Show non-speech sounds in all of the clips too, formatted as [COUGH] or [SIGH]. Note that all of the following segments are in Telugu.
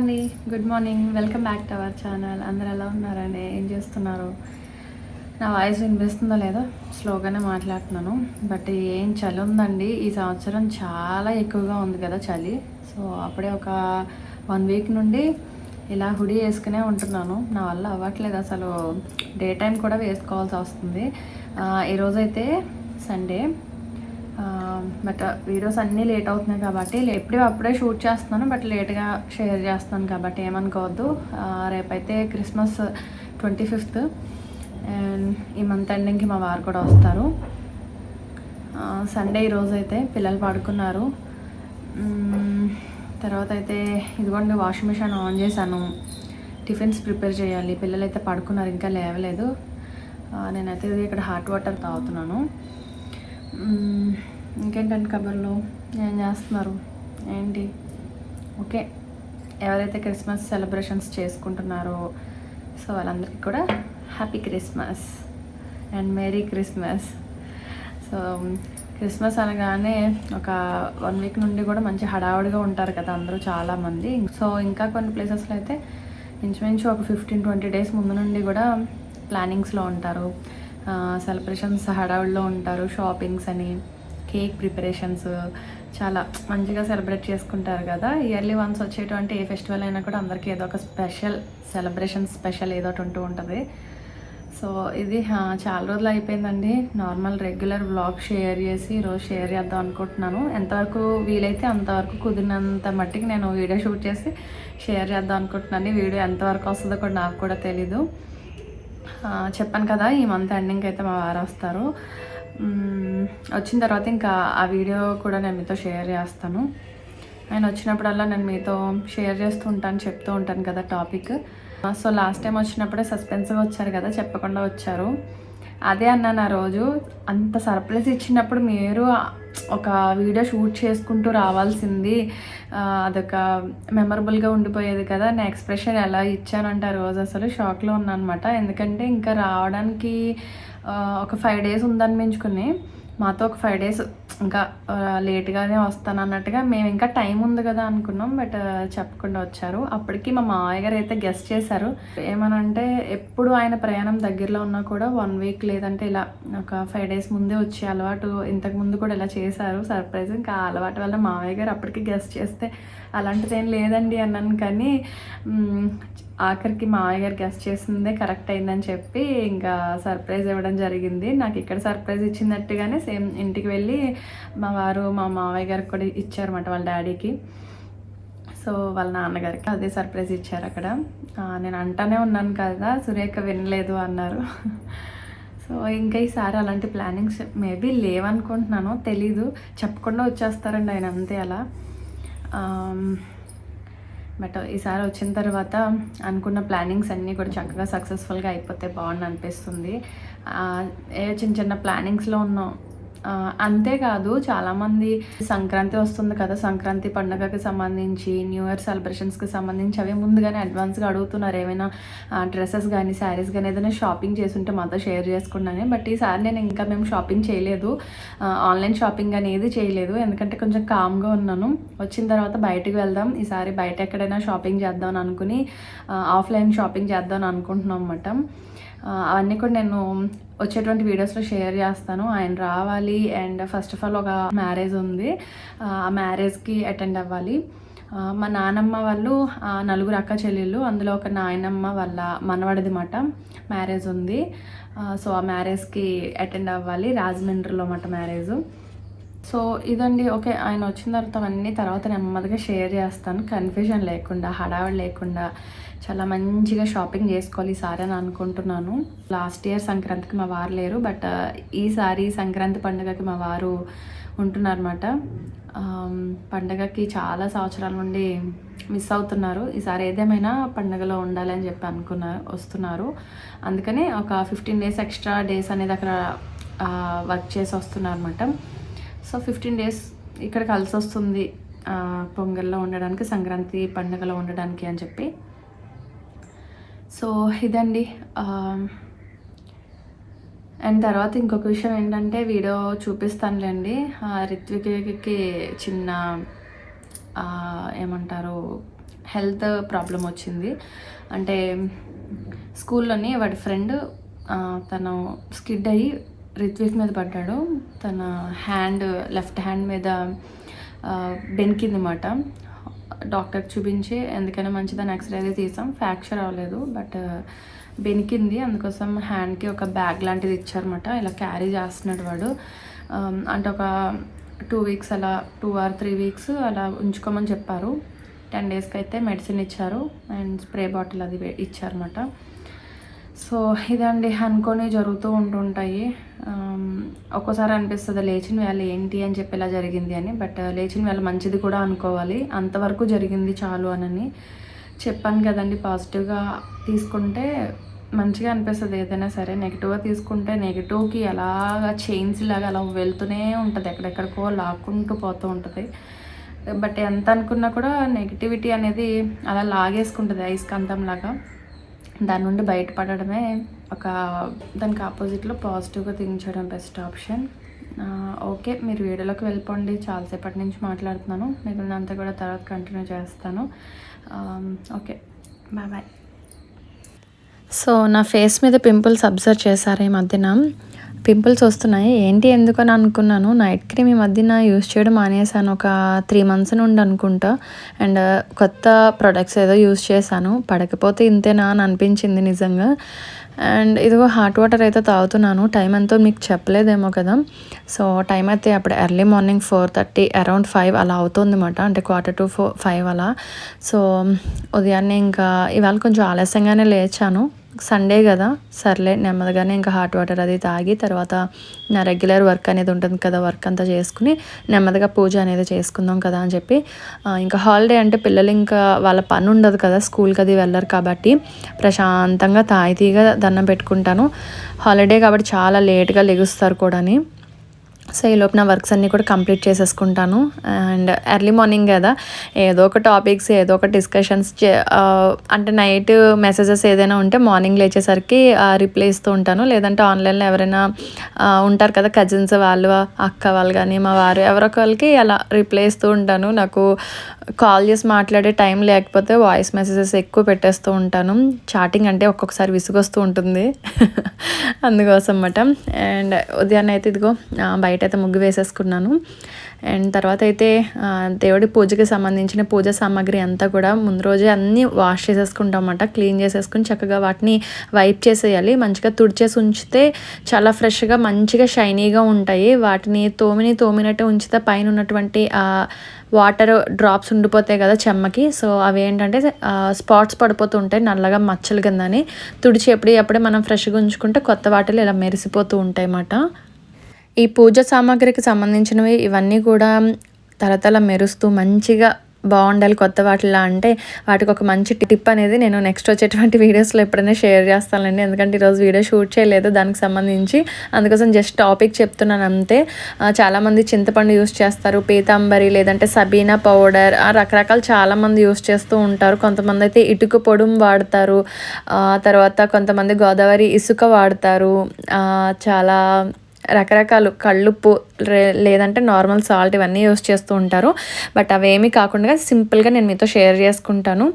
అండి. Good morning welcome back to our channel అందరు ఎలా ఉన్నారండి? ఏం చేస్తున్నారు? నా వాయిస్ వినిపిస్తుందో లేదో? స్లోగానే మాట్లాడుతున్నాను. బట్ ఏం చలి ఉందండి. ఈ సంవత్సరం చాలా ఎక్కువగా ఉంది కదా చలి. సో అప్పుడే ఒక వన్ వీక్ నుండి ఇలా హుడీ వేసుకునే ఉంటున్నాను. నా వల్ల అవ్వట్లేదు అసలు. డే టైం కూడా వేసుకోవాల్సి వస్తుంది. ఈరోజైతే సండే బట్ వీడియోస్ అన్నీ లేట్ అవుతున్నాయి కాబట్టి ఎప్పుడూ అప్పుడే షూట్ చేస్తున్నాను బట్ లేట్గా షేర్ చేస్తున్నాను కాబట్టి ఏమనుకోవద్దు. రేపైతే క్రిస్మస్ ట్వంటీ ఫిఫ్త్ అండ్ ఈ మంత్ ఎండింగ్కి మా వారు కూడా వస్తారు. సండే ఈరోజు అయితే పిల్లలు పడుకున్నారు. తర్వాత అయితే ఇదిగోండి వాషింగ్ మిషన్ ఆన్ చేశాను. టిఫిన్స్ ప్రిపేర్ చేయాలి. పిల్లలు అయితే పడుకున్నారు ఇంకా లేవలేదు. నేనైతే ఇక్కడ హాట్ వాటర్ తాగుతున్నాను. ఇంకేంటంటే కబుర్లు? ఏం చేస్తున్నారు? ఏంటి? ఓకే. ఎవరైతే క్రిస్మస్ సెలబ్రేషన్స్ చేసుకుంటున్నారో సో వాళ్ళందరికీ కూడా happy Christmas and merry Christmas. So Christmas అనగానే ఒక వన్ వీక్ నుండి కూడా మంచి హడావుడిగా ఉంటారు కదా అందరూ చాలామంది. సో ఇంకా కొన్ని ప్లేసెస్లో అయితే ఇంచుమించు ఒక ఫిఫ్టీన్ ట్వంటీ డేస్ ముందు నుండి కూడా ప్లానింగ్స్లో ఉంటారు. సెలబ్రేషన్స్ హడావుడిలో ఉంటారు షాపింగ్స్ అని కేక్ ప్రిపరేషన్స్ చాలా మంచిగా సెలబ్రేట్ చేసుకుంటారు కదా. ఇయర్లీ వన్స్ వచ్చేటువంటి ఏ ఫెస్టివల్ అయినా కూడా అందరికీ ఏదో ఒక స్పెషల్ సెలబ్రేషన్ స్పెషల్ ఏదో ఒకటి ఉంటూ ఉంటుంది. సో ఇది చాలా రోజులు అయిపోయిందండి. నార్మల్ రెగ్యులర్ బ్లాగ్ షేర్ చేసి ఈరోజు షేర్ చేద్దాం అనుకుంటున్నాను. ఎంతవరకు వీలైతే అంతవరకు కుదిరినంత మట్టికి నేను వీడియో షూట్ చేసి షేర్ చేద్దాం అనుకుంటున్నాను. వీడియో ఎంతవరకు వస్తుందో కూడా నాకు కూడా తెలీదు. చెప్పాను కదా ఈ మంత్ ఎండింగ్ అయితే మా వారు వస్తారు. వచ్చిన తర్వాత ఇంకా ఆ వీడియో కూడా నేను మీతో షేర్ చేస్తాను. ఆయన వచ్చినప్పుడల్లా నేను మీతో షేర్ చేస్తూ ఉంటాను చెప్తూ ఉంటాను కదా టాపిక్. సో లాస్ట్ టైం వచ్చినప్పుడే సస్పెన్స్గా వచ్చారు కదా చెప్పకుండా వచ్చారు. అదే అన్నాను ఆ రోజు అంత సర్ప్రైజ్ ఇచ్చినప్పుడు మీరు ఒక వీడియో షూట్ చేసుకుంటూ రావాల్సింది. అదొక మెమరబుల్గా ఉండిపోయేది కదా. నా ఎక్స్ప్రెషన్ ఎలా ఇచ్చానంటే ఆ రోజు అసలు షాక్లో ఉన్నాను అనమాట ఎందుకంటే ఇంకా రావడానికి ఒక ఫైవ్ డేస్ ఉందని మించుకుని మాతో ఒక ఫైవ్ డేస్ ఇంకా లేట్గానే వస్తాను అన్నట్టుగా మేము ఇంకా టైం ఉంది కదా అనుకున్నాం బట్ చెప్పకుండా వచ్చారు. అప్పటికి మా మామయ్య గారు అయితే గెస్ట్ చేశారు. ఏమనంటే ఎప్పుడు ఆయన ప్రయాణం దగ్గరలో ఉన్నా కూడా వన్ వీక్ లేదంటే ఇలా ఒక ఫైవ్ డేస్ ముందే వచ్చే అలవాటు ఇంతకు ముందు కూడా ఇలా చేశారు. సర్ప్రైజ్ ఇంకా ఆ అలవాటు వల్ల మామయ్య గారు అప్పటికి గెస్ట్ చేస్తే అలాంటిది ఏం లేదండి అన్నాను కానీ ఆఖరికి మామయ్య గారు గెస్ట్ చేసిందే కరెక్ట్ అయిందని చెప్పి ఇంకా సర్ప్రైజ్ ఇవ్వడం జరిగింది. నాకు ఇక్కడ సర్ప్రైజ్ ఇచ్చినట్టుగానే సేమ్ ఇంటికి వెళ్ళి మా వారు మా మామయ్య గారికి కూడా ఇచ్చారన్నమాట వాళ్ళ డాడీకి సో వాళ్ళ నాన్నగారికి అదే సర్ప్రైజ్ ఇచ్చారు అక్కడ. నేను అంటానే ఉన్నాను కదా సురేఖ వినలేదు అన్నారు. సో ఇంకా ఈసారి అలాంటి ప్లానింగ్స్ మేబీ లేవనుకుంటున్నాను తెలీదు. చెప్పకుండా వచ్చేస్తారండి ఆయన అంతే అలా. బట్ ఈసారి వచ్చిన తర్వాత అనుకున్న ప్లానింగ్స్ అన్నీ కూడా చక్కగా సక్సెస్ఫుల్గా అయిపోతే బాగుంది అనిపిస్తుంది. ఏ చిన్న చిన్న ప్లానింగ్స్లో ఉన్నాం అంతేకాదు చాలామంది సంక్రాంతి వస్తుంది కదా సంక్రాంతి పండుగకి సంబంధించి న్యూ ఇయర్ సెలబ్రేషన్స్కి సంబంధించి అవి ముందుగానే అడ్వాన్స్గా అడుగుతున్నారు. ఏమైనా డ్రెస్సెస్ కానీ శారీస్ కానీ ఏదైనా షాపింగ్ చేస్తుంటే మాతో షేర్ చేసుకున్నాను బట్ ఈసారి నేను ఇంకా మేము షాపింగ్ చేయలేదు. ఆన్లైన్ షాపింగ్ అనేది చేయలేదు. ఎందుకంటే కొంచెం కామ్గా ఉన్నాను. వచ్చిన తర్వాత బయటకు వెళ్దాం. ఈసారి బయట ఎక్కడైనా షాపింగ్ చేద్దాం అని అనుకుని ఆఫ్లైన్ షాపింగ్ చేద్దామని అనుకుంటున్నాం అన్నమాట. అవన్నీ కూడా నేను వచ్చేటువంటి వీడియోస్లో షేర్ చేస్తాను. ఆయన రావాలి అండ్ ఫస్ట్ ఆఫ్ ఆల్ ఒక మ్యారేజ్ ఉంది. ఆ మ్యారేజ్కి అటెండ్ అవ్వాలి. మా నానమ్మ వాళ్ళు నలుగురు అక్క చెల్లెళ్ళు అందులో ఒక నాయనమ్మ వాళ్ళ మనవడిది మాట మ్యారేజ్ ఉంది. సో ఆ మ్యారేజ్కి అటెండ్ అవ్వాలి. రాజమండ్రిలో మాట మ్యారేజ్. సో ఇదండి. ఓకే ఆయన వచ్చిన తర్వాత అన్నీ తర్వాత నెమ్మదిగా షేర్ చేస్తాను. కన్ఫ్యూజన్ లేకుండా హడావిడి లేకుండా. చాలా మంచిగా షాపింగ్ చేసుకోవాలి ఈసారి అని అనుకుంటున్నాను. లాస్ట్ ఇయర్ సంక్రాంతికి మా వారు లేరు బట్ ఈసారి సంక్రాంతి పండుగకి మా వారు ఉంటున్నారన్నమాట. పండగకి చాలా సంవత్సరాల నుండి మిస్ అవుతున్నారు. ఈసారి ఏదేమైనా పండగలో ఉండాలని చెప్పి అనుకున్నారు వస్తున్నారు. అందుకనే ఒక ఫిఫ్టీన్ డేస్ ఎక్స్ట్రా డేస్ అనేది అక్కడ వర్క్ చేసి వస్తున్నారు అనమాట సో ఫిఫ్టీన్ డేస్ ఇక్కడ కలిసి వస్తుంది పొంగల్లో ఉండడానికి సంక్రాంతి పండుగలో ఉండడానికి అని చెప్పి. సో ఇదండి అండ్ తర్వాత ఇంకొక విషయం ఏంటంటే వీడియో చూపిస్తానులేండి. ఆ, రిత్విక్కి చిన్న ఏమంటారు హెల్త్ ప్రాబ్లం వచ్చింది. అంటే స్కూల్లోని వాడి ఫ్రెండ్ తను స్కిడ్ అయ్యి రిత్విక్ మీద పడ్డాడు. తన హ్యాండ్ లెఫ్ట్ హ్యాండ్ మీద బెనికిందన్నమాట డాక్టర్ చూపించి ఎందుకైనా మంచిదని ఎక్స్రే అయితే తీసాం. ఫ్రాక్చర్ అవ్వలేదు. బట్ uh, బెనికింది. అందుకోసం హ్యాండ్కి ఒక బ్యాగ్ లాంటిది ఇచ్చారన్నమాట. ఇలా క్యారీ చేస్తున్నాడు వాడు. Um, అంటే ఒక టూ వీక్స్ అలా టూ ఆర్ త్రీ వీక్స్ అలా ఉంచుకోమని చెప్పారు. టెన్ డేస్కి అయితే మెడిసిన్ ఇచ్చారు. అండ్ స్ప్రే బాటిల్ అది ఇచ్చారన్నమాట. సో ఇదండి అనుకొని జరుగుతూ ఉంటుంటాయి. ఒక్కోసారి అనిపిస్తుంది లేచిన వేళ ఏంటి అని చెప్పి ఇలా జరిగింది అని బట్ లేచిన వేళ మంచిది కూడా అనుకోవాలి. అంతవరకు జరిగింది చాలు అనని చెప్పాను కదండి. పాజిటివ్గా తీసుకుంటే మంచిగా అనిపిస్తుంది ఏదైనా సరే. నెగిటివ్గా తీసుకుంటే నెగిటివ్కి ఎలాగా చైన్స్ లాగా అలా వెళ్తూనే ఉంటుంది. ఎక్కడెక్కడికో లాక్కుంటూ పోతూ ఉంటుంది. బట్ ఎంత అనుకున్నా కూడా నెగిటివిటీ అనేది అలా లాగేసుకుంటుంది ఐస్కాంతం లాగా దాని నుండి బయటపడడమే ఒక దానికి ఆపోజిట్లో పాజిటివ్గా థింక్ చేయడం బెస్ట్ ఆప్షన్. ఓకే మీరు వీడియోలోకి వెళ్ళిపోండి. చాలాసేపటి నుంచి మాట్లాడుతున్నాను. మిగిలినంతా కూడా తర్వాత కంటిన్యూ చేస్తాను. Okay bye bye. సో నా ఫేస్ మీద పింపుల్స్ అబ్జర్వ్ చేశారు ఈ మధ్యన. పింపుల్స్ వస్తున్నాయి. ఏంటి ఎందుకని అనుకున్నాను. నైట్ క్రీమ్ ఈ మధ్యన యూస్ చేయడం మానేసాను ఒక త్రీ మంత్స్ నుండి అనుకుంటా. అండ్ కొత్త ప్రొడక్ట్స్ ఏదో యూస్ చేశాను. పడకపోతే ఇంతేనా అని అనిపించింది నిజంగా. అండ్ ఇదిగో హాట్ వాటర్ అయితే తాగుతున్నాను. టైం ఎంతో మీకు చెప్పలేదేమో కదా. సో టైం అయితే అప్పుడు early morning four thirty around five అలా అవుతుంది అనమాట అంటే క్వార్టర్ టు ఫోర్ ఫైవ్ అలా. సో ఉదయాన్నే ఇంకా ఇవాళ కొంచెం ఆలస్యంగానే లేచాను. సండే కదా. సర్లే నెమ్మదిగానే ఇంకా హాట్ వాటర్ అది తాగి తర్వాత నా రెగ్యులర్ వర్క్ అనేది ఉంటుంది కదా వర్క్ అంతా చేసుకుని నెమ్మదిగా పూజ అనేది చేసుకుందాం కదా అని చెప్పి ఇంకా హాలిడే అంటే పిల్లలు ఇంకా వాళ్ళ పని ఉండదు కదా స్కూల్కి అది వెళ్ళరు కాబట్టి ప్రశాంతంగా తాయితీగా దండం పెట్టుకుంటాను. హాలిడే కాబట్టి చాలా లేట్గా లెగుస్తారు కూడాని. సో ఈ లోపు నా వర్క్స్ అన్నీ కూడా కంప్లీట్ చేసేసుకుంటాను. అండ్ ఎర్లీ మార్నింగ్ కదా ఏదో ఒక టాపిక్స్ ఏదో ఒక డిస్కషన్స్ అంటే నైట్ మెసేజెస్ ఏదైనా ఉంటే మార్నింగ్ లేచేసరికి రిప్లై ఇస్తూ ఉంటాను. లేదంటే ఆన్లైన్లో ఎవరైనా ఉంటారు కదా కజిన్స్ వాళ్ళు అక్క వాళ్ళు కానీ మా వారు ఎవరొకరికి అలా రిప్లై ఇస్తూ ఉంటాను. నాకు కాల్ చేసి మాట్లాడే టైం లేకపోతే వాయిస్ మెసేజెస్ ఎక్కువ పెట్టేస్తూ ఉంటాను. చాటింగ్ అంటే ఒక్కొక్కసారి విసుగొస్తూ ఉంటుంది. [LAUGHS] అందుకోసం అన్నమాట అండ్ ఉదయాన్నే అయితే ఇదిగో బయట అయితే ముగ్గు వేసేసుకున్నాను. అండ్ తర్వాత అయితే దేవుడి పూజకి సంబంధించిన పూజ సామాగ్రి అంతా కూడా ముందు రోజే అన్నీ వాష్ చేసేసుకుంటాం చేసేసుకుంటామన్నమాట. క్లీన్ చేసేసుకుని చక్కగా వాటిని వైప్ చేసేయాలి. మంచిగా తుడిచేసి ఉంచితే చాలా ఫ్రెష్గా మంచిగా షైనీగా ఉంటాయి. వాటిని తోమిని తోమినట్టు ఉంచితే పైన ఉన్నటువంటి వాటర్ డ్రాప్స్ ఉండిపోతాయి కదా చెమ్మకి. సో అవి ఏంటంటే స్పాట్స్ పడిపోతూ ఉంటాయి నల్లగా మచ్చలు కిందని. తుడిచి ఎప్పుడు అప్పుడే మనం ఫ్రెష్గా ఉంచుకుంటే కొత్త వాటిలో ఇలా మెరిసిపోతూ ఉంటాయి అన్నమాట ఈ పూజ సామాగ్రికి సంబంధించినవి ఇవన్నీ కూడా తలతల మెరుస్తూ మంచిగా బాగుండాలి కొత్త వాటిలా అంటే వాటికి ఒక మంచి టిప్ అనేది నేను నెక్స్ట్ వచ్చేటువంటి వీడియోస్లో ఎప్పుడైనా షేర్ చేస్తానండి. ఎందుకంటే ఈరోజు వీడియో షూట్ చేయలేదు దానికి సంబంధించి. అందుకోసం జస్ట్ టాపిక్ చెప్తున్నాను అంతే. చాలామంది చింతపండు యూస్ చేస్తారు పీతాంబరి లేదంటే సబీనా పౌడర్ రకరకాలు చాలామంది యూస్ చేస్తూ ఉంటారు. కొంతమంది అయితే ఇటుక పొడుం వాడతారు తర్వాత కొంతమంది గోదావరి ఇసుక వాడతారు చాలా రకరకాలు కళ్ళుప్పు లేదంటే నార్మల్ సాల్ట్ ఇవన్నీ యూస్ చేస్తూ ఉంటారు. బట్ అవేమీ కాకుండా సింపుల్గా నేను మీతో షేర్ చేసుకుంటాను.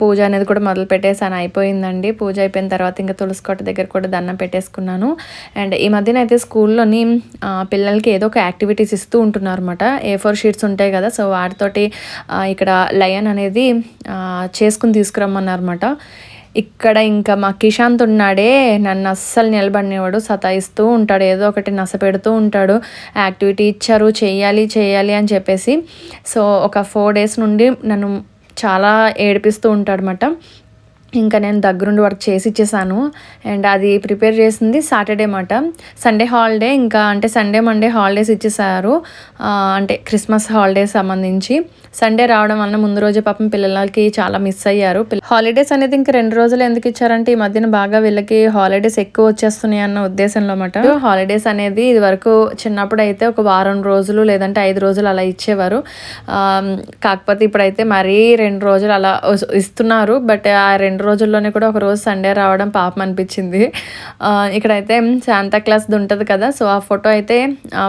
పూజ అనేది కూడా మొదలు పెట్టేసాను అయిపోయిందండి. పూజ అయిపోయిన తర్వాత ఇంకా తులసికోట దగ్గర కూడా దండం పెట్టేసుకున్నాను. అండ్ ఈ మధ్యన అయితే స్కూల్లోని పిల్లలకి ఏదో ఒక యాక్టివిటీస్ ఇస్తూ ఉంటున్నారు అనమాట ఏ ఫోర్ షీట్స్ ఉంటాయి కదా సో వాటితోటి ఇక్కడ లయన్ అనేది చేసుకుని తీసుకురమ్మన్నారన్నమాట. ఇక్కడ ఇంకా మా కిషాంత్ ఉన్నాడే. నన్ను అస్సలు నిలబడినవాడు సతాయిస్తూ ఉంటాడు. ఏదో ఒకటి నస పెడుతూ ఉంటాడు. యాక్టివిటీ ఇచ్చారు చేయాలి చేయాలి అని చెప్పేసి. సో ఒక ఫోర్ డేస్ నుండి నన్ను చాలా ఏడిపిస్తూ ఉంటాడనమాట ఇంకా నేను దగ్గరుండి వర్క్ చేసి ఇచ్చేసాను. అండ్ అది ప్రిపేర్ చేసింది సాటర్డే మాట సండే హాలిడే ఇంకా అంటే సండే మండే హాలిడేస్ ఇచ్చేసారు. అంటే క్రిస్మస్ హాలిడేస్ సంబంధించి. సండే రావడం వలన ముందు రోజే పాపం పిల్లలకి చాలా మిస్ అయ్యారు. హాలిడేస్ అనేది ఇంకా రెండు రోజులు ఎందుకు ఇచ్చారంటే ఈ మధ్యన బాగా వీళ్ళకి హాలిడేస్ ఎక్కువ వచ్చేస్తున్నాయి అన్న ఉద్దేశంలో అన్నమాట. హాలిడేస్ అనేది ఇది వరకు చిన్నప్పుడు అయితే ఒక వారం రోజులు లేదంటే ఐదు రోజులు అలా ఇచ్చేవారు. కాకపోతే ఇప్పుడైతే మరీ రెండు రోజులు అలా ఇస్తున్నారు. బట్ ఆ రెండు రెండు రోజుల్లోనే కూడా ఒక రోజు సండే రావడం పాపం అనిపించింది. ఇక్కడైతే శాంతా క్లాస్ది ఉంటుంది కదా సో ఆ ఫోటో అయితే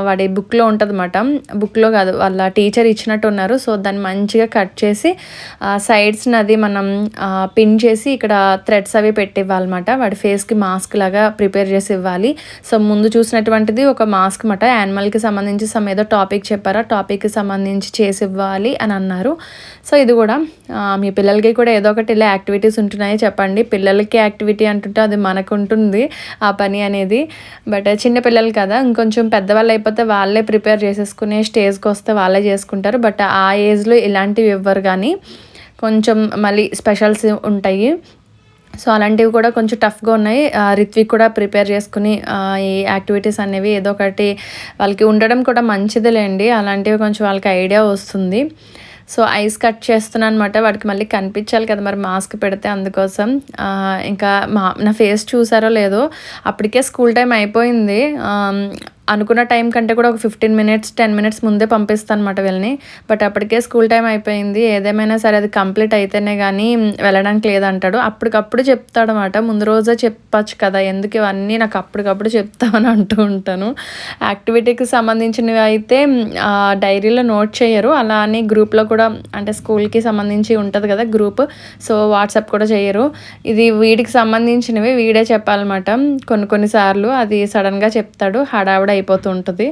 వాడి బుక్లో ఉంటుంది అన్నమాట బుక్లో కాదు వాళ్ళ టీచర్ ఇచ్చినట్టు ఉన్నారు సో దాన్ని మంచిగా కట్ చేసి సైడ్స్ని అది మనం పిన్ చేసి ఇక్కడ థ్రెడ్స్ అవి పెట్టి ఇవ్వాలన్నమాట వాడి ఫేస్కి మాస్క్ లాగా ప్రిపేర్ చేసి ఇవ్వాలి. సో ముందు చూసినటువంటిది ఒక మాస్క్ మాట యానిమల్కి సంబంధించి సమ్ ఏదో టాపిక్ చెప్పారా. టాపిక్కి సంబంధించి చేసి ఇవ్వాలి అని అన్నారు. సో ఇది కూడా మీ పిల్లలకి కూడా ఏదో ఒకటి ఇలా యాక్టివిటీస్ ఉంటున్నాయి చెప్పండి. పిల్లలకి యాక్టివిటీ అంటుంటే అది మనకు ఉంటుంది ఆ పని అనేది. బట్ చిన్న పిల్లలు కదా ఇంకొంచెం పెద్దవాళ్ళు అయిపోతే వాళ్ళే ప్రిపేర్ చేసేసుకునే స్టేజ్కి వస్తే వాళ్ళే చేసుకుంటారు. బట్ ఆ ఏజ్లో ఇలాంటివి ఇవ్వరు కానీ కొంచెం మళ్ళీ స్పెషల్స్ ఉంటాయి. సో అలాంటివి కూడా కొంచెం టఫ్గా ఉన్నాయి. రిత్విక్ కూడా ప్రిపేర్ చేసుకుని ఈ యాక్టివిటీస్ అనేవి ఏదో ఒకటి వాళ్ళకి ఉండడం కూడా మంచిదిలేండి. అలాంటివి కొంచెం వాళ్ళకి ఐడియా వస్తుంది. సో ఐస్ కట్ చేస్తున్నాను అనమాట వాడికి మళ్ళీ కనిపించాలి కదా మరి మాస్క్ పెడితే అందుకోసం. ఇంకా మా నా ఫేస్ చూసారో లేదో అప్పటికే స్కూల్ టైం అయిపోయింది. అనుకున్న టైం కంటే కూడా ఒక ఫిఫ్టీన్ మినిట్స్ టెన్ మినిట్స్ ముందే పంపిస్తాను అనమాట వీళ్ళని. బట్ అప్పటికే స్కూల్ టైం అయిపోయింది. ఏదేమైనా సరే అది కంప్లీట్ అయితేనే కానీ వెళ్ళడానికి లేదంటాడు. అప్పటికప్పుడు చెప్తాడు అనమాట ముందు రోజే చెప్పచ్చు కదా ఎందుకు ఇవన్నీ నాకు అప్పటికప్పుడు చెప్తామని అంటూ ఉంటాను. యాక్టివిటీకి సంబంధించినవి అయితే డైరీలో నోట్ చేయరు. అలా అని గ్రూప్లో కూడా అంటే స్కూల్కి సంబంధించి ఉంటుంది కదా గ్రూప్ సో వాట్సాప్ కూడా చేయరు. ఇది వీడికి సంబంధించినవి వీడే చెప్పాలన్నమాట. కొన్ని కొన్నిసార్లు అది సడన్గా చెప్తాడు. హడావిడ అయిపోతూ ఉంటుంది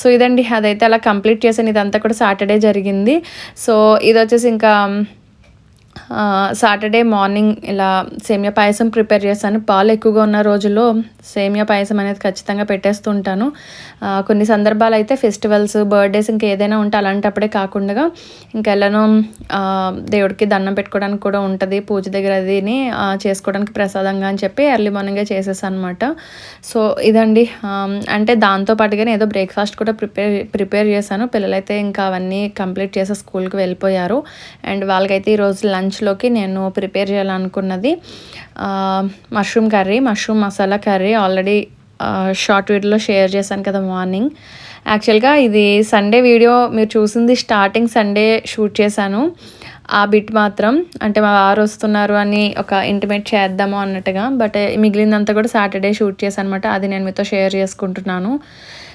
సో ఇదండి అదైతే అలా కంప్లీట్ చేసాను ఇదంతా కూడా సాటర్డే జరిగింది. సో ఇది వచ్చేసి ఇంకా సాటర్డే మార్నింగ్ ఇలా సేమియా పాయసం ప్రిపేర్ చేశాను పాలు ఎక్కువగా ఉన్న రోజుల్లో సేమియా పాయసం అనేది ఖచ్చితంగా పెట్టేస్తుంటాను. కొన్ని సందర్భాలు అయితే ఫెస్టివల్స్ బర్త్డేస్ ఇంకా ఏదైనా ఉంటే అలాంటప్పుడే కాకుండా ఇంకెళ్ళను దేవుడికి దండం పెట్టుకోవడానికి కూడా ఉంటుంది. పూజ దగ్గర అదిని చేసుకోవడానికి ప్రసాదంగా అని చెప్పి ఎర్లీ మార్నింగే చేసేసాను అనమాట సో ఇదండి. అంటే దాంతో పాటుగానే ఏదో బ్రేక్ఫాస్ట్ కూడా ప్రిపేర్ ప్రిపేర్ చేశాను. పిల్లలైతే ఇంకా అవన్నీ కంప్లీట్ చేసి స్కూల్కి వెళ్ళిపోయారు. అండ్ వాళ్ళకైతే ఈరోజు లంచ్లోకి నేను prepare చేయాలనుకున్నది mushroom curry mushroom masala curry already short వీడియోలో షేర్ చేశాను కదా మార్నింగ్. యాక్చువల్గా ఇది సండే వీడియో మీరు చూసింది స్టార్టింగ్ సండే షూట్ చేశాను. ఆ బిట్ మాత్రం అంటే మా వారు వస్తున్నారు అని ఒక ఇంటిమేట్ చేద్దాము అన్నట్టుగా బట్ మిగిలిందంతా కూడా సాటర్డే షూట్ చేశాను అనమాట అది నేను మీతో షేర్ చేసుకుంటున్నాను.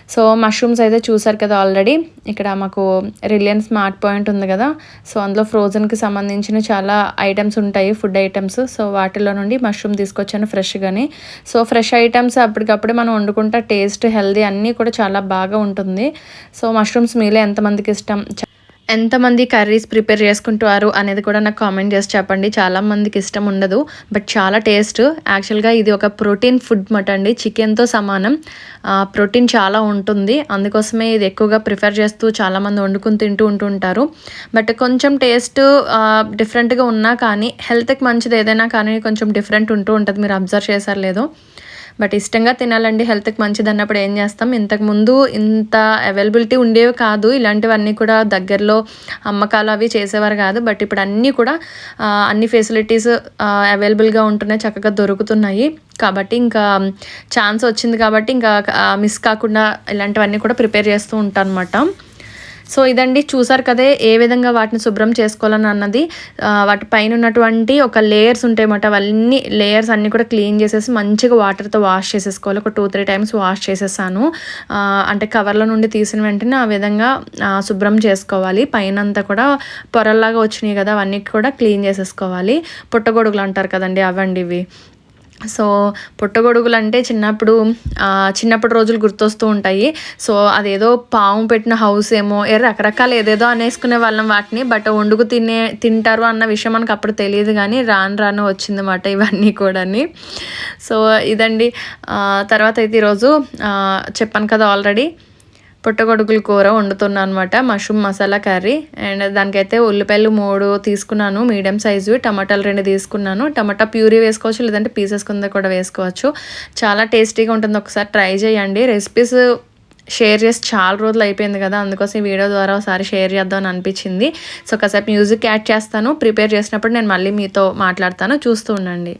సో మష్రూమ్స్ అయితే చూసారు కదా ఆల్రెడీ ఇక్కడ మాకు రిలయన్స్ స్మార్ట్ పాయింట్ ఉంది కదా. సో అందులో ఫ్రోజన్కి సంబంధించిన చాలా ఐటమ్స్ ఉంటాయి ఫుడ్ ఐటమ్స్ సో వాటిలో నుండి మష్రూమ్ తీసుకొచ్చాను ఫ్రెష్గాని సో ఫ్రెష్ ఐటమ్స్ అప్పటికప్పుడు మనం వండుకుంటే టేస్ట్ హెల్దీ అన్నీ కూడా చాలా బాగా ఉంటుంది. సో మష్రూమ్స్ మీలో ఎంతమందికి ఇష్టం? చ- ఎంతమంది కర్రీస్ ప్రిపేర్ చేసుకుంటారు అనేది కూడా నాకు కామెంట్ చేసి చెప్పండి. చాలా మందికి ఇష్టం ఉండదు బట్ చాలా టేస్ట్. యాక్చువల్గా ఇది ఒక ప్రోటీన్ ఫుడ్ మాట అండి. చికెన్తో సమానం. ప్రోటీన్ చాలా ఉంటుంది. అందుకోసమే ఇది ఎక్కువగా ప్రిఫర్ చేస్తూ చాలామంది వండుకుని తింటూ ఉంటుంటారు బట్ కొంచెం టేస్ట్ డిఫరెంట్గా ఉన్నా కానీ హెల్త్కి మంచిది ఏదైనా కానీ కొంచెం డిఫరెంట్ ఉంటూ ఉంటుంది. మీరు అబ్జర్వ్ చేశారు లేదో. బట్ ఇష్టంగా తినాలండి హెల్త్కి మంచిది అన్నప్పుడు ఏం చేస్తాం? ఇంతకు ముందు ఇంత అవైలబిలిటీ ఉండేవి కాదు. ఇలాంటివన్నీ కూడా దగ్గరలో అమ్మకాలు అవి చేసేవారు కాదు. బట్ ఇప్పుడు అన్నీ కూడా అన్ని ఫెసిలిటీస్ అవైలబుల్గా ఉంటున్నాయి చక్కగా దొరుకుతున్నాయి. కాబట్టి ఇంకా ఛాన్స్ వచ్చింది కాబట్టి ఇంకా మిస్ కాకుండా ఇలాంటివన్నీ కూడా ప్రిపేర్ చేస్తూ ఉంటాను అనమాట సో ఇదండి చూసారు కదే ఏ విధంగా వాటిని శుభ్రం చేసుకోవాలని అన్నది. వాటి పైన ఉన్నటువంటి ఒక లేయర్స్ ఉంటాయన్నమాట అవన్నీ లేయర్స్ అన్నీ కూడా క్లీన్ చేసేసి మంచిగా వాటర్తో వాష్ చేసేసుకోవాలి. ఒక టూ త్రీ టైమ్స్ వాష్ చేసేసాను. అంటే కవర్లో నుండి తీసిన వెంటనే ఆ విధంగా శుభ్రం చేసుకోవాలి. పైన అంతా కూడా పొరల్లాగా వచ్చినాయి కదా అవన్నీ కూడా క్లీన్ చేసేసుకోవాలి. పుట్టగొడుగులు అంటారు కదండి అవండి ఇవి సో పుట్టగొడుగులు అంటే చిన్నప్పుడు చిన్నప్పటి రోజులు గుర్తొస్తూ ఉంటాయి. సో అదేదో పాము పెట్టిన హౌస్ ఏమో ఏ రకరకాల ఏదేదో అనేసుకునే వాళ్ళం వాటిని బట్ వండుకు తినే తింటారు అన్న విషయం మనకు అప్పుడు తెలియదు కానీ రాను రాను వచ్చిందన్నమాట ఇవన్నీ కూడాని. సో ఇదండి. తర్వాత అయితే ఈరోజు చెప్పాను కదా ఆల్రెడీ. పుట్టగొడుగుల కూర వండుతున్నాను అనమాట మష్రూమ్ మసాలా కర్రీ అండ్ దానికైతే ఉల్లిపాయలు మూడు తీసుకున్నాను మీడియం సైజు టమాటాలు రెండు తీసుకున్నాను టమాటా ప్యూరీ వేసుకోవచ్చు లేదంటే పీసెస్ కింద కూడా వేసుకోవచ్చు. చాలా టేస్టీగా ఉంటుంది ఒకసారి ట్రై చేయండి. రెసిపీస్ షేర్ చేసి చాలా రోజులు అయిపోయింది కదా అందుకోసం ఈ వీడియో ద్వారా ఒకసారి షేర్ చేద్దాం అని అనిపించింది. సో కాసేపు మ్యూజిక్ యాడ్ చేస్తాను ప్రిపేర్ చేసినప్పుడు నేను మళ్ళీ మీతో మాట్లాడతాను చూస్తూ ఉండండి.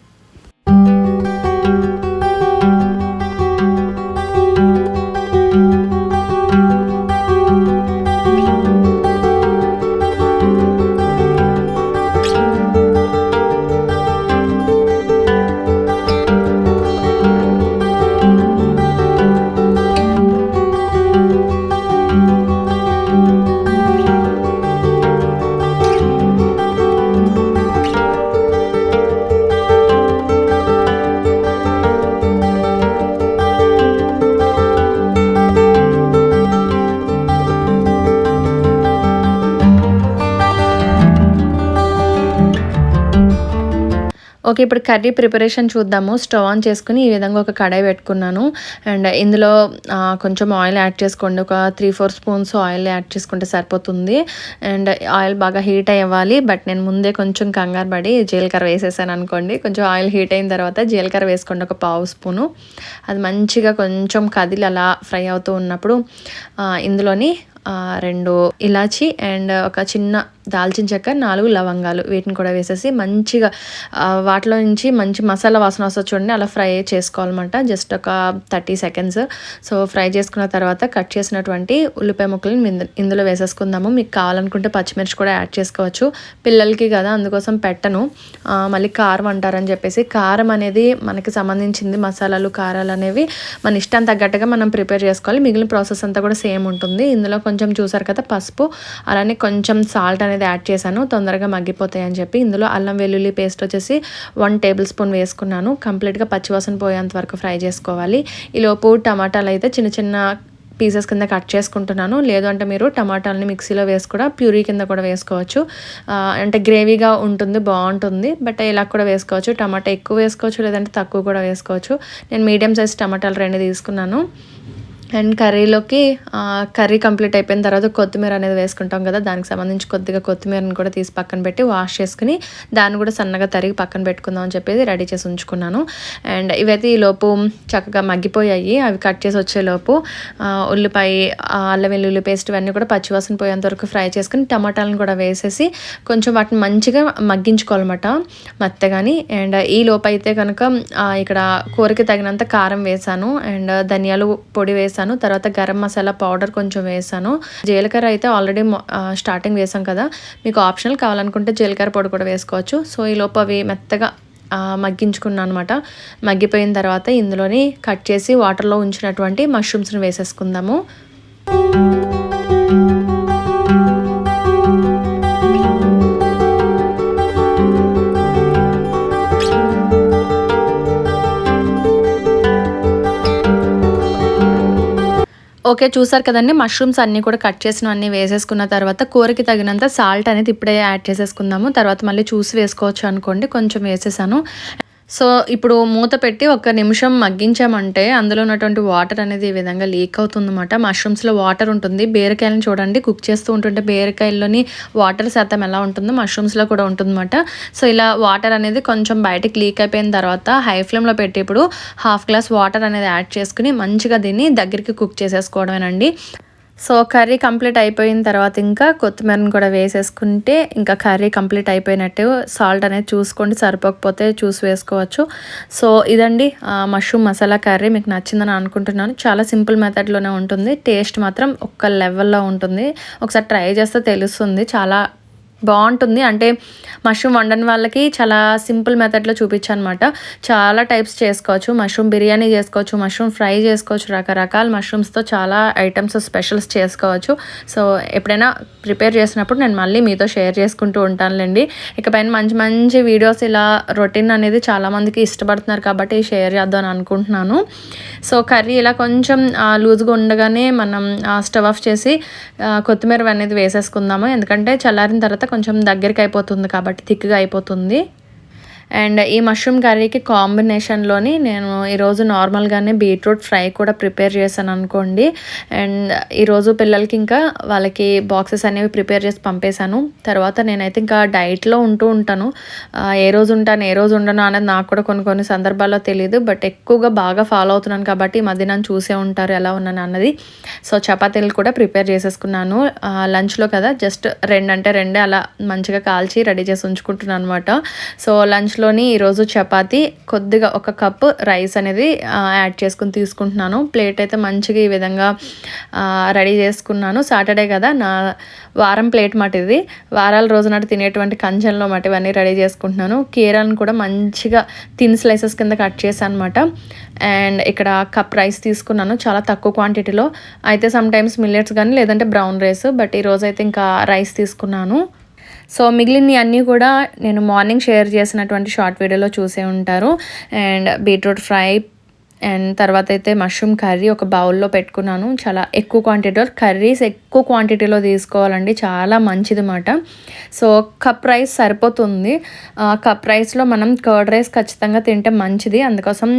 ఓకే ఇప్పుడు కర్రీ ప్రిపరేషన్ చూద్దాము. స్టవ్ ఆన్ చేసుకుని ఈ విధంగా ఒక కడాయి పెట్టుకున్నాను. అండ్ ఇందులో కొంచెం ఆయిల్ యాడ్ చేసుకోండి. ఒక three four spoons oil add చేసుకుంటే సరిపోతుంది. అండ్ ఆయిల్ బాగా హీట్ అవ్వాలి బట్ నేను ముందే కొంచెం కంగారు పడి జీలకర్ర వేసేసాను అనుకోండి. కొంచెం ఆయిల్ హీట్ అయిన తర్వాత జీలకర్ర వేసుకోండి. ఒక పావు స్పూను. అది మంచిగా కొంచెం కదిలి అలా ఫ్రై అవుతూ ఉన్నప్పుడు ఇందులోని రెండు ఇలాచి అండ్ ఒక చిన్న దాల్చిన చెక్క నాలుగు లవంగాలు. వీటిని కూడా వేసేసి మంచిగా వాటిలో నుంచి మంచి మసాలా వాసన వస్తుంది చూడండి అలా ఫ్రై చేసుకోవాలన్నమాట. జస్ట్ ఒక థర్టీ సెకండ్స్. సో ఫ్రై చేసుకున్న తర్వాత కట్ చేసినటువంటి ఉల్లిపాయ ముక్కలను ఇందులో వేసేసుకుందాము. మీకు కావాలనుకుంటే పచ్చిమిర్చి కూడా యాడ్ చేసుకోవచ్చు. పిల్లలకి కదా అందుకోసం పెట్టను. మళ్ళీ కారం అంటారని చెప్పేసి. కారం అనేది మనకి సంబంధించింది మసాలాలు కారాలు అనేవి మన ఇష్టం తగ్గట్టుగా మనం ప్రిపేర్ చేసుకోవాలి. మిగిలిన ప్రాసెస్ అంతా కూడా సేమ్ ఉంటుంది. ఇందులో కొంచెం కొంచెం చూసారు కదా పసుపు. అలానే కొంచెం సాల్ట్ అనేది యాడ్ చేశాను. తొందరగా మగ్గిపోతాయి అని చెప్పి ఇందులో అల్లం వెల్లుల్లి పేస్ట్ వచ్చేసి వన్ టేబుల్ స్పూన్ వేసుకున్నాను. కంప్లీట్గా పచ్చివాసన పోయేంత వరకు ఫ్రై చేసుకోవాలి. ఈలోపు టమాటాలు అయితే చిన్న చిన్న పీసెస్ కింద కట్ చేసుకుంటున్నాను. లేదు అంటే మీరు టమాటాలని మిక్సీలో వేసి కూడా ప్యూరీ కింద కూడా వేసుకోవచ్చు. అంటే గ్రేవీగా ఉంటుంది బాగుంటుంది. బట్ ఇలా కూడా వేసుకోవచ్చు. టమాటా ఎక్కువ వేసుకోవచ్చు లేదంటే తక్కువ కూడా వేసుకోవచ్చు. నేను మీడియం సైజ్ టమాటాలు రెండు తీసుకున్నాను. అండ్ కర్రీలోకి కర్రీ కంప్లీట్ అయిపోయిన తర్వాత కొత్తిమీర అనేది వేసుకుంటాం కదా దానికి సంబంధించి కొద్దిగా కొత్తిమీరని కూడా తీసి పక్కన పెట్టి వాష్ చేసుకుని దాన్ని కూడా సన్నగా తరిగి పక్కన పెట్టుకుందాం అని చెప్పేసి రెడీ చేసి ఉంచుకున్నాను. అండ్ ఇవైతే ఈ లోపు చక్కగా మగ్గిపోయాయి. అవి కట్ చేసి వచ్చేలోపు ఉల్లిపాయ అల్లం వెల్లుల్లి పేస్ట్ ఇవన్నీ కూడా పచ్చివాసన పోయేంత వరకు ఫ్రై చేసుకుని టమాటాలను కూడా వేసేసి కొంచెం వాటిని మంచిగా మగ్గించుకోవాలన్నమాట మెత్తగాని. అండ్ ఈ లోపు అయితే కనుక ఇక్కడ కూరకి తగినంత కారం వేసాను. అండ్ ధనియాలు పొడి వేసి వేసాను. తర్వాత గరం మసాలా పౌడర్ కొంచెం వేసాను. జీలకర్ర అయితే ఆల్రెడీ స్టార్టింగ్ వేసాం కదా. మీకు ఆప్షనల్ కావాలనుకుంటే జీలకర్ర పొడి కూడా వేసుకోవచ్చు. సో ఈ లోపు అవి మెత్తగా మగ్గించుకున్నాను అనమాట మగ్గిపోయిన తర్వాత ఇందులోని కట్ చేసి వాటర్లో ఉంచినటువంటి మష్రూమ్స్ని వేసేసుకుందాము. ఓకే చూసారు కదండి మష్రూమ్స్ అన్నీ కూడా కట్ చేసిన అన్నీ వేసేసుకున్న తర్వాత కూరకి తగినంత సాల్ట్ అనేది ఇప్పుడే యాడ్ చేసేసుకుందాము. తర్వాత మళ్ళీ చూసి వేసుకోవచ్చు అనుకోండి కొంచెం వేసేసాను. సో ఇప్పుడు మూత పెట్టి ఒక నిమిషం మగ్గించామంటే అందులో ఉన్నటువంటి వాటర్ అనేది ఈ విధంగా లీక్ అవుతుందన్నమాట. మష్రూమ్స్లో వాటర్ ఉంటుంది. బీరకాయలను చూడండి. కుక్ చేస్తూ ఉంటుంటే బీరకాయల్లోని వాటర్ శాతం ఎలా ఉంటుందో మష్రూమ్స్లో కూడా ఉంటుందన్నమాట. సో ఇలా వాటర్ అనేది కొంచెం బయటకు లీక్ అయిపోయిన తర్వాత హై ఫ్లేమ్లో పెట్టి ఇప్పుడు హాఫ్ గ్లాస్ వాటర్ అనేది యాడ్ చేసుకుని మంచిగా దీన్ని దగ్గరికి కుక్ చేసేసుకోవడమేనండి. సో కర్రీ కంప్లీట్ అయిపోయిన తర్వాత ఇంకా కొత్తిమీరని కూడా వేసేసుకుంటే ఇంకా కర్రీ కంప్లీట్ అయిపోయినట్టు సాల్ట్ అనేది చూసుకోండి సరిపోకపోతే చూసి వేసుకోవచ్చు. సో ఇదండి మష్రూమ్ మసాలా కర్రీ. మీకు నచ్చిందని అనుకుంటున్నాను. చాలా సింపుల్ మెథడ్లోనే ఉంటుంది. టేస్ట్ మాత్రం ఒక్క లెవెల్లో ఉంటుంది. ఒకసారి ట్రై చేస్తే తెలుస్తుంది. చాలా బాగుంటుంది. అంటే మష్రూమ్ వండని వాళ్ళకి చాలా సింపుల్ మెథడ్లో చూపించాను అనమాట చాలా టైప్స్ చేసుకోవచ్చు. మష్రూమ్ బిర్యానీ చేసుకోవచ్చు మష్రూమ్ ఫ్రై చేసుకోవచ్చు రకరకాల మష్రూమ్స్తో చాలా ఐటమ్స్ స్పెషల్స్ చేసుకోవచ్చు. సో ఎప్పుడైనా ప్రిపేర్ చేసినప్పుడు నేను మళ్ళీ మీతో షేర్ చేసుకుంటూ ఉంటానులేండి. ఇకపైన మంచి మంచి వీడియోస్ ఇలా రొటీన్ అనేది చాలామందికి ఇష్టపడుతున్నారు కాబట్టి షేర్ చేద్దాం అని అనుకుంటున్నాను. సో కర్రీ ఇలా కొంచెం లూజ్గా ఉండగానే మనం స్టవ్ ఆఫ్ చేసి కొత్తిమీర అనేది వేసేసుకుందాము. ఎందుకంటే చల్లారిన తర్వాత కొంచెం దగ్గరికి అయిపోతుంది కాబట్టి థిక్గా అయిపోతుంది. అండ్ ఈ మష్రూమ్ కర్రీకి కాంబినేషన్లోని నేను ఈరోజు నార్మల్గానే బీట్రూట్ ఫ్రై కూడా ప్రిపేర్ చేశాను అనుకోండి. అండ్ ఈరోజు పిల్లలకి ఇంకా వాళ్ళకి బాక్సెస్ అనేవి ప్రిపేర్ చేసి పంపేశాను. తర్వాత నేనైతే ఇంకా డైట్లో ఉంటూ ఉంటాను. ఏ రోజు ఉంటాను ఏ రోజు ఉండను అనేది నాకు కూడా కొన్ని కొన్ని సందర్భాల్లో తెలియదు బట్ ఎక్కువగా బాగా ఫాలో అవుతున్నాను కాబట్టి ఈ మధ్య నన్ను చూసే ఉంటారు ఎలా ఉన్నాను అన్నది. సో చపాతీలు కూడా ప్రిపేర్ చేసేసుకున్నాను. లంచ్లో కదా జస్ట్ రెండు అంటే రెండే అలా మంచిగా కాల్చి రెడీ చేసి ఉంచుకుంటున్నాను అనమాట సో లంచ్ లంచ్లోని ఈరోజు చపాతీ కొద్దిగా ఒక కప్పు రైస్ అనేది యాడ్ చేసుకుని తీసుకుంటున్నాను. ప్లేట్ అయితే మంచిగా ఈ విధంగా రెడీ చేసుకున్నాను. సాటర్డే కదా నా వారం ప్లేట్ మాట ఇది. వారాల రోజు నాటి తినేటువంటి కంచెంలో మాట ఇవన్నీ రెడీ చేసుకుంటున్నాను. కీరాలను కూడా మంచిగా థిన్ స్లైసెస్ కింద కట్ చేశాను అనమాట అండ్ ఇక్కడ కప్ రైస్ తీసుకున్నాను చాలా తక్కువ క్వాంటిటీలో అయితే సమ్ టైమ్స్ మిల్లెట్స్ కానీ లేదంటే బ్రౌన్ రైస్ బట్ ఈరోజు అయితే ఇంకా రైస్ తీసుకున్నాను. సో మిగిలినవి అన్నీ కూడా నేను మార్నింగ్ షేర్ చేసినటువంటి షార్ట్ వీడియోలో చూసే ఉంటారు. అండ్ బీట్రూట్ ఫ్రై అండ్ తర్వాత అయితే మష్రూమ్ కర్రీ ఒక బౌల్లో పెట్టుకున్నాను. చాలా ఎక్కువ క్వాంటిటీలో కర్రీస్ ఎక్కువ క్వాంటిటీలో తీసుకోవాలండి. చాలా మంచిది అన్నమాట సో కప్ రైస్ సరిపోతుంది. కప్ రైస్లో మనం కర్డ్ రైస్ ఖచ్చితంగా తింటే మంచిది. అందుకోసం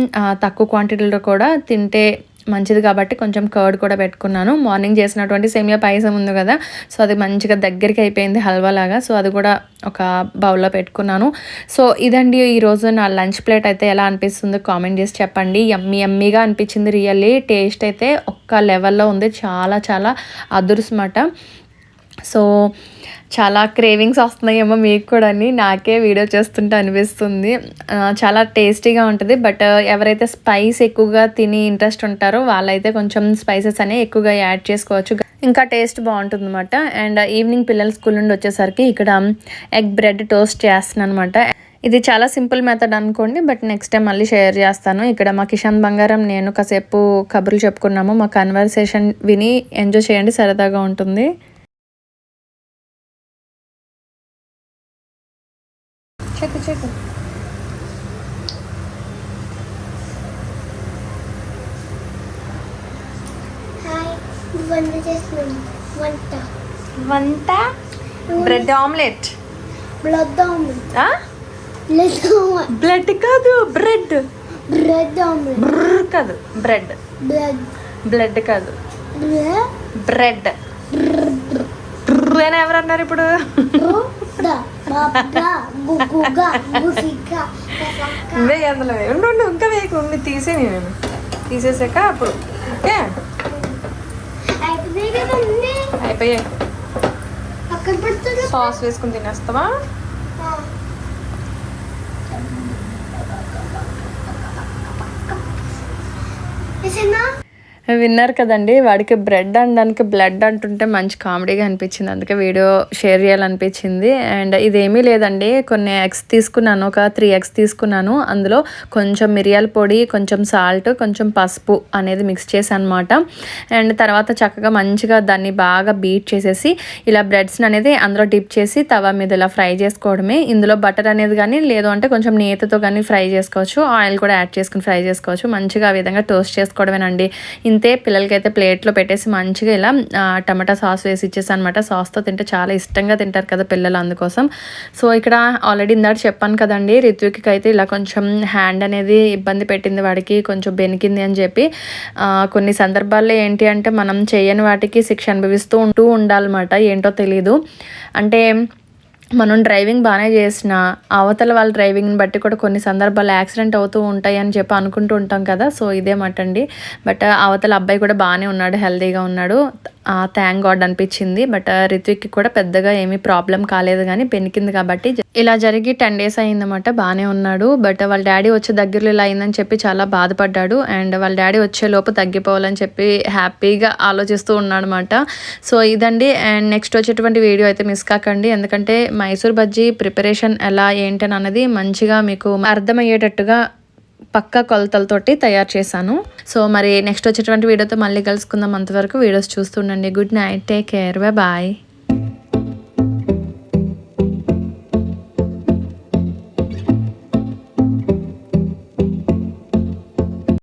తక్కువ క్వాంటిటీలో కూడా తింటే మంచిది కాబట్టి కొంచెం కర్డ్ కూడా పెట్టుకున్నాను. మార్నింగ్ చేసినటువంటి సేమియా పాయసం ఉంది కదా సో అది మంచిగా దగ్గరికి అయిపోయింది హల్వా లాగా. సో అది కూడా ఒక బౌల్లో పెట్టుకున్నాను. సో ఇదండి ఈరోజు నా లంచ్ ప్లేట్ అయితే ఎలా అనిపిస్తుందో కామెంట్ చేసి చెప్పండి. ఎమ్మి ఎమ్మిగా అనిపించింది రియల్లీ. టేస్ట్ అయితే ఒక్క లెవెల్లో ఉంది. చాలా చాలా అదురుసమాట సో చాలా క్రేవింగ్స్ వస్తున్నాయేమో మీకు కూడా నాకే వీడియో చేస్తుంటే అనిపిస్తుంది. చాలా టేస్టీగా ఉంటుంది. బట్ ఎవరైతే స్పైస్ ఎక్కువగా తిని ఇంట్రెస్ట్ ఉంటారో వాళ్ళైతే కొంచెం స్పైసెస్ అనేవి ఎక్కువగా యాడ్ చేసుకోవచ్చు. ఇంకా టేస్ట్ బాగుంటుంది అనమాట అండ్ ఈవినింగ్ పిల్లలు స్కూల్ నుండి వచ్చేసరికి ఇక్కడ ఎగ్ బ్రెడ్ టోస్ట్ చేస్తున్నాను అనమాట ఇది చాలా సింపుల్ మెథడ్ అనుకోండి బట్ నెక్స్ట్ టైం మళ్ళీ షేర్ చేస్తాను. ఇక్కడ మా కిషాన్ బంగారం నేను కాసేపు కబుర్లు చెప్పుకున్నాము. మా కన్వర్సేషన్ విని ఎంజాయ్ చేయండి సరదాగా ఉంటుంది. చెక్కు చెక్కు వంట చేస్తున్నాను. వంట. వంట? Bread omelette blood omelette blood blood కాదు బ్రెడ్ బ్రెడ్ ఆమ్లెట్ బ్రర్ కాదు బ్రెడ్ బ్లడ్ బ్లడ్ కాదు. బ్లడ్ బ్రెడ్ అని ఎవరు అన్నారు ఇప్పుడు ఇవే అందులో ఉండు ఉండు ఇంకా వేయకు ఉంది తీసే నేను. తీసేసాక అప్పుడు. ఓకే? అయిపోయాయి. సాస్ వేసుకుని తినేస్తావా? వేసినా? విన్నారు కదండి. వాడికి బ్రెడ్ అనడానికి బ్లడ్ అంటుంటే మంచి కామెడీగా అనిపించింది. అందుకే వీడియో షేర్ చేయాలనిపించింది. అండ్ ఇదేమీ లేదండి. కొన్ని ఎగ్స్ తీసుకున్నాను. ఒక త్రీ ఎగ్స్ తీసుకున్నాను. అందులో కొంచెం మిరియాల పొడి కొంచెం సాల్ట్ కొంచెం పసుపు అనేది మిక్స్ చేశాను అనమాట అండ్ తర్వాత చక్కగా మంచిగా దాన్ని బాగా బీట్ చేసేసి ఇలా బ్రెడ్స్ని అనేది అందులో డిప్ చేసి తవా మీద ఇలా ఫ్రై చేసుకోవడమే. ఇందులో బటర్ అనేది కానీ లేదు అంటే కొంచెం నేతతో కానీ ఫ్రై చేసుకోవచ్చు. ఆయిల్ కూడా యాడ్ చేసుకుని ఫ్రై చేసుకోవచ్చు. మంచిగా ఆ విధంగా టోస్ట్ చేసుకోవడమేనండి. ఇంతే పిల్లలకైతే ప్లేట్లో పెట్టేసి మంచిగా ఇలా టమాటా సాస్ వేసి ఇచ్చేసి అనమాట సాస్తో తింటే చాలా ఇష్టంగా తింటారు కదా పిల్లలు అందుకోసం. సో ఇక్కడ ఆల్రెడీ ఇందాక చెప్పాను కదండి రిత్విక్కి అయితే ఇలా కొంచెం హ్యాండ్ అనేది ఇబ్బంది పెట్టింది వాడికి కొంచెం బెనికింది అని చెప్పి. కొన్ని సందర్భాల్లో ఏంటి అంటే మనం చేయని వాటికి శిక్ష అనుభవిస్తూ ఉంటూ ఉండాలన్నమాట. ఏంటో తెలీదు. అంటే మనం డ్రైవింగ్ బాగానే చేసిన అవతల వాళ్ళ డ్రైవింగ్ని బట్టి కూడా కొన్ని సందర్భాలు యాక్సిడెంట్ అవుతూ ఉంటాయి అని చెప్పి అనుకుంటూ ఉంటాం కదా. సో ఇదే మాట అండి. బట్ అవతల అబ్బాయి కూడా బాగానే ఉన్నాడు హెల్తీగా ఉన్నాడు. థ్యాంక్ గాడ్ అనిపించింది. బట్ రిత్విక్కి కూడా పెద్దగా ఏమీ ప్రాబ్లం కాలేదు కానీ పెనికింది కాబట్టి ఇలా జరిగి టెన్ డేస్ అయిందన్నమాట బాగానే ఉన్నాడు. బట్ వాళ్ళ డాడీ వచ్చే దగ్గరలో ఇలా అయిందని చెప్పి చాలా బాధపడ్డాడు. అండ్ వాళ్ళ డాడీ వచ్చే లోపు తగ్గిపోవాలని చెప్పి హ్యాపీగా ఆలోచిస్తూ ఉన్నాడు అనమాట సో ఇదండి. అండ్ నెక్స్ట్ వచ్చేటువంటి వీడియో అయితే మిస్ కాకండి. ఎందుకంటే మైసూర్ బజ్జీ ప్రిపరేషన్ ఎలా ఏంటని అన్నది మంచిగా మీకు అర్థమయ్యేటట్టుగా పక్కా కొలతలతోటి తయారు చేశాను. సో మరి నెక్స్ట్ వచ్చేటువంటి వీడియోతో మళ్ళీ కలుసుకుందాం. అంతవరకు videos చూస్తుండండి good night. Take care. Bye.